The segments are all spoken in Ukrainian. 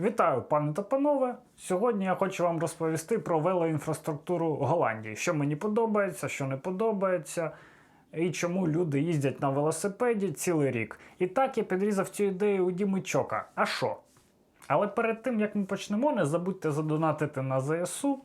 Вітаю, пане та панове! Сьогодні я хочу вам розповісти про велоінфраструктуру Голландії, що мені подобається, що не подобається, і чому люди їздять на велосипеді цілий рік. І так я підрізав цю ідею у Діми Чока. А що? Але перед тим як ми почнемо, не забудьте задонатити на ЗСУ.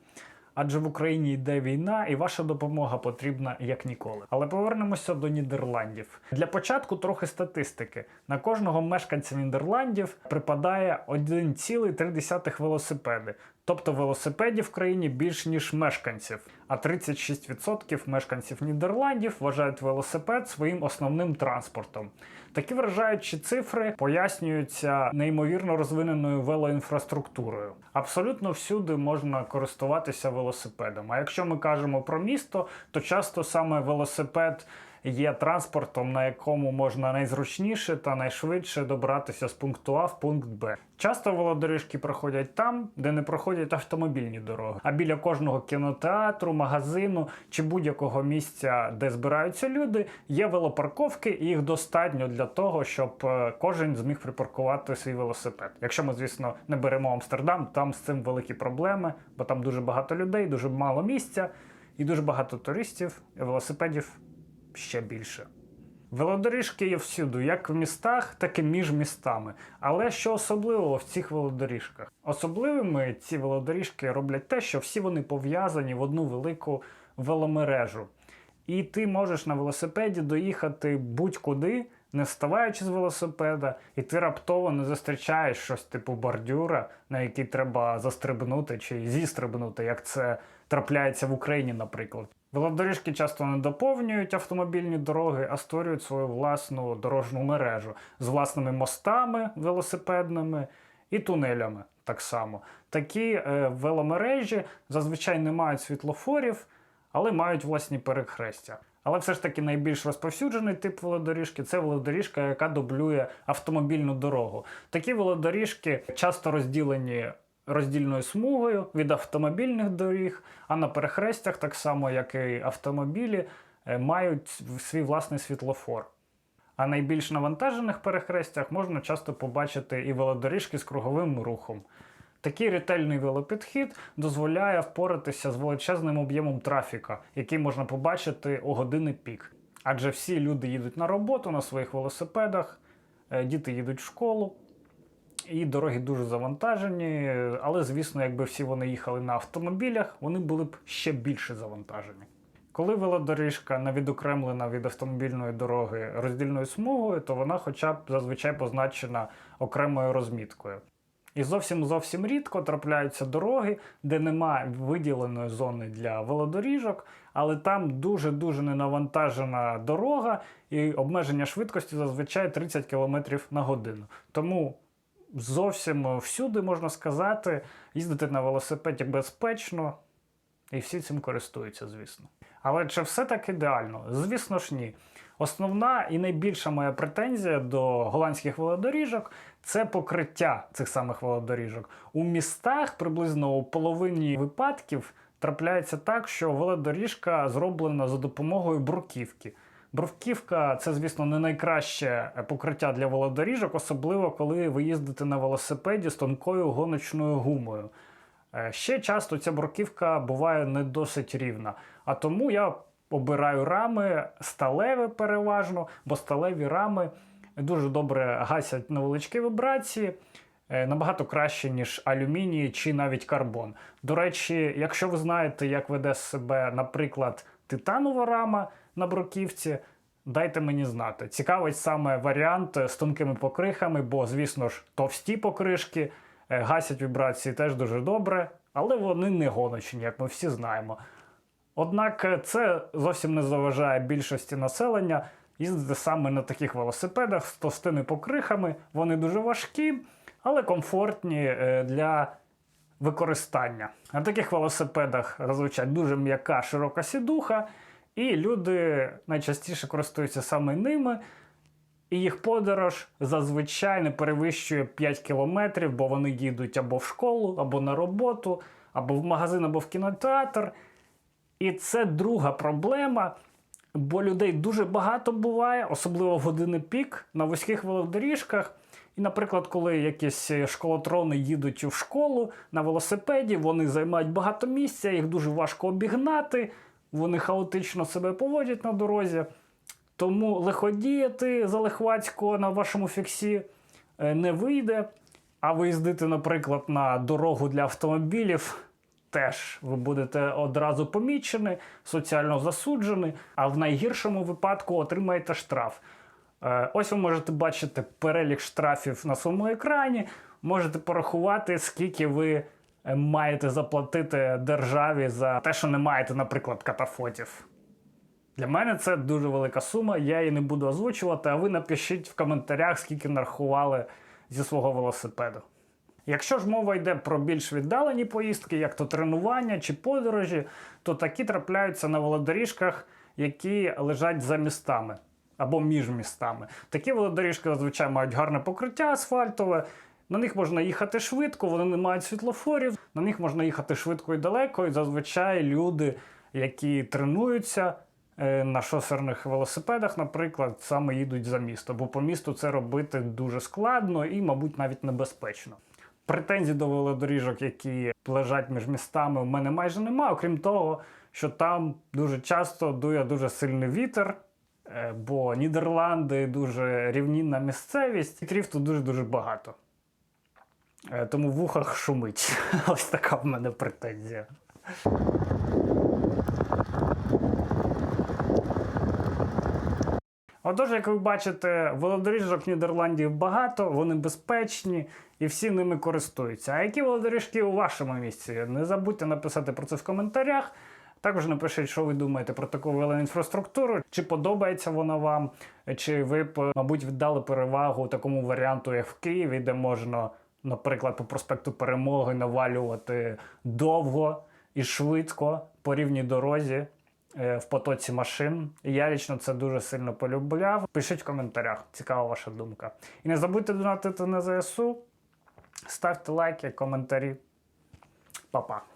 Адже в Україні йде війна, і ваша допомога потрібна як ніколи. Але повернемося до Нідерландів. Для початку трохи статистики. На кожного мешканця Нідерландів припадає 1,3 велосипеди. Тобто велосипедів в країні більш ніж мешканців. А 36% мешканців Нідерландів вважають велосипед своїм основним транспортом. Такі вражаючі цифри пояснюються неймовірно розвиненою велоінфраструктурою. Абсолютно всюди можна користуватися велосипедом. А якщо ми кажемо про місто, то часто саме велосипед є транспортом, на якому можна найзручніше та найшвидше добратися з пункту А в пункт Б. Часто велодоріжки проходять там, де не проходять автомобільні дороги. А біля кожного кінотеатру, магазину чи будь-якого місця, де збираються люди, є велопарковки, і їх достатньо для того, щоб е, кожен зміг припаркувати свій велосипед. Якщо ми, звісно, не беремо Амстердам, там з цим великі проблеми, бо там дуже багато людей, дуже мало місця і дуже багато туристів, і велосипедів ще більше. Велодоріжки є всюди, як в містах, так і між містами. Але що особливого в цих велодоріжках? Особливими ці велодоріжки роблять те, що всі вони пов'язані в одну велику веломережу. І ти можеш на велосипеді доїхати будь-куди, не вставаючи з велосипеда, і ти раптово не зустрічаєш щось типу бордюра, на який треба застрибнути чи зістрибнути, як це трапляється в Україні, наприклад. Велодоріжки часто не доповнюють автомобільні дороги, а створюють свою власну дорожню мережу з власними мостами велосипедними і тунелями. Так само такі е, веломережі зазвичай не мають світлофорів, але мають власні перехрестя. Але все ж таки найбільш розповсюджений тип велодоріжки це велодоріжка, яка дублює автомобільну дорогу. Такі велодоріжки часто розділені роздільною смугою від автомобільних доріг, а на перехрестях, так само як і автомобілі, е, мають свій власний світлофор. А найбільш навантажених перехрестях можна часто побачити і велодоріжки з круговим рухом. Такий ретельний велопідхід дозволяє впоратися з величезним об'ємом трафіка, який можна побачити у години пік. Адже всі люди їдуть на роботу на своїх велосипедах, е, діти їдуть в школу, і дороги дуже завантажені. Але, звісно, якби всі вони їхали на автомобілях, вони були б ще більше завантажені. Коли велодоріжка не відокремлена від автомобільної дороги роздільною смугою, то вона хоча б зазвичай позначена окремою розміткою. І зовсім зовсім рідко трапляються дороги, де немає виділеної зони для велодоріжок, але там дуже-дуже ненавантажена дорога і обмеження швидкості зазвичай 30 км на годину. Тому зовсім всюди можна сказати, їздити на велосипеді безпечно, і всі цим користуються, звісно. Але чи все так ідеально? Звісно ж, ні. Основна і найбільша моя претензія до голландських велодоріжок це покриття цих самих велодоріжок. У містах приблизно у половині випадків трапляється так, що велодоріжка зроблена за допомогою бруківки. Бруківка це, звісно, не найкраще покриття для велодоріжок, особливо коли ви їздите на велосипеді з тонкою гоночною гумою. Е, Ще часто ця бруківка буває не досить рівна. А тому я обираю рами сталеві переважно, бо сталеві рами дуже добре гасять невеличкі вібрації. е, Набагато краще, ніж алюміній чи навіть карбон. До речі, якщо ви знаєте, як веде себе, наприклад, титанова рама на бруківці, дайте мені знати. Цікавить саме варіант з тонкими покрихами, бо, звісно ж, товсті покришки е, гасять вібрації теж дуже добре, але вони не гоночні, як ми всі знаємо. Однак е, це зовсім не заважає більшості населення їздити саме на таких велосипедах з товстими покрихами. Вони дуже важкі, але комфортні е, для використання. На таких велосипедах зазвичай дуже м'яка широка сідуха, і люди найчастіше користуються саме ними. І їх подорож зазвичай не перевищує 5 кілометрів, бо вони їдуть або в школу, або на роботу, або в магазин, або в кінотеатр. І це друга проблема, бо людей дуже багато буває, особливо в години пік на вузьких велодоріжках. І, наприклад, коли якісь школотрони їдуть в школу на велосипеді, вони займають багато місця, їх дуже важко обігнати, вони хаотично себе поводять на дорозі. Тому лиходіяти залихватсько на вашому фіксі е, не вийде. А виїздити, наприклад, на дорогу для автомобілів, теж ви будете одразу помічені, соціально засуджені, а в найгіршому випадку отримаєте штраф. Е, Ось ви можете бачити перелік штрафів на своєму екрані. Можете порахувати, скільки ви е, маєте заплатити державі за те, що не маєте, наприклад, катафотів. Для мене це дуже велика сума, я її не буду озвучувати, а ви напишіть в коментарях, скільки нарахували зі свого велосипеду. Якщо ж мова йде про більш віддалені поїздки, як то тренування чи подорожі, то такі трапляються на велодоріжках, які лежать за містами або між містами. Такі велодоріжки зазвичай мають гарне покриття асфальтове. На них можна їхати швидко, вони не мають світлофорів, на них можна їхати швидко і далеко. І зазвичай люди, які тренуються е, на шосерних велосипедах, наприклад, саме їдуть за місто, бо по місту це робити дуже складно і, мабуть, навіть небезпечно. Претензій до велодоріжок, які лежать між містами, у мене майже немає, окрім того, що там дуже часто дує дуже сильний вітер, бо Нідерланди дуже рівнінна місцевість, вітрів тут дуже-дуже багато. Е, Тому в вухах шумить. Ось така в мене претензія. Отож, як ви бачите, велодоріжок Нідерландів багато, вони безпечні і всі ними користуються. А які велодоріжки у вашому місці? Не забудьте написати про це в коментарях. Також напишіть, що ви думаєте про таку велоінфраструктуру, чи подобається вона вам, чи ви б, мабуть, віддали перевагу такому варіанту, як в Києві, де можна, наприклад, по проспекту Перемоги навалювати довго і швидко по рівній дорозі е, в потоці машин. Я лічно це дуже сильно полюбляв. Пишіть в коментарях, цікава ваша думка. І не забудьте донатити на ЗСУ, ставте лайки, коментарі. Па-па.